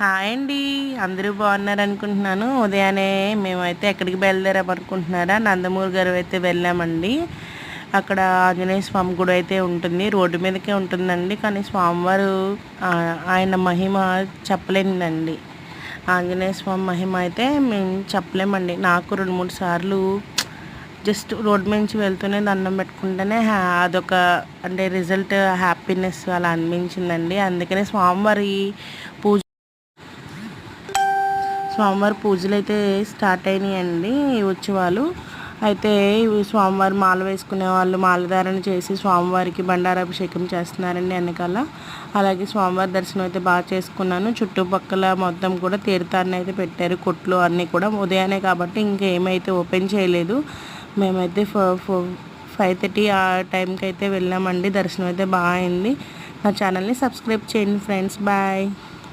Hi అండి. అందరూ బాగున్నారు అనుకుంటున్నాను. ఉదయాన్నే మేమైతే ఎక్కడికి బయలుదేరాం అనుకుంటున్నారా నందమూరి గారు అయితే వెళ్ళామండి. అక్కడ ఆంజనేయ స్వామి గుడి అయితే ఉంటుంది. రోడ్డు మీదకే ఉంటుందండి. కానీ స్వామివారు ఆయన మహిమ చెప్పలేనిదండి ఆంజనేయ స్వామి మహిమ అయితే మేము చెప్పలేమండి. నాకు రెండు మూడు సార్లు జస్ట్ రోడ్ నుంచి వెళ్తూనే దండం పెట్టుకుంటేనే అదొక అంటే రిజల్ట్ హ్యాపీనెస్ అలా అనిపించిందండి. అందుకనే స్వామివారి పూజ స్వామివారి పూజలు అయితే స్టార్ట్ అయినాయండి వచ్చేవాళ్ళు ఉత్సవాలు. అయితే స్వామివారి మాల వేసుకునే వాళ్ళు మాలధారణ చేసి స్వామివారికి బండారాభిషేకం చేస్తున్నారండి వెనకాల. అలాగే స్వామివారి దర్శనం అయితే బాగా చేసుకున్నాను. చుట్టుపక్కల మొత్తం కూడా తీర్థాన్ని అయితే పెట్టారు. కొట్లు అన్నీ కూడా ఉదయాన్నే కాబట్టి ఇంకేమైతే ఓపెన్ చేయలేదు. మేమైతే ఫైవ్ థర్టీ ఆ టైంకి అయితే వెళ్ళామండి. దర్శనం అయితే బాగా అయింది. నా ఛానల్ని సబ్స్క్రైబ్ చేయండి ఫ్రెండ్స్. బాయ్.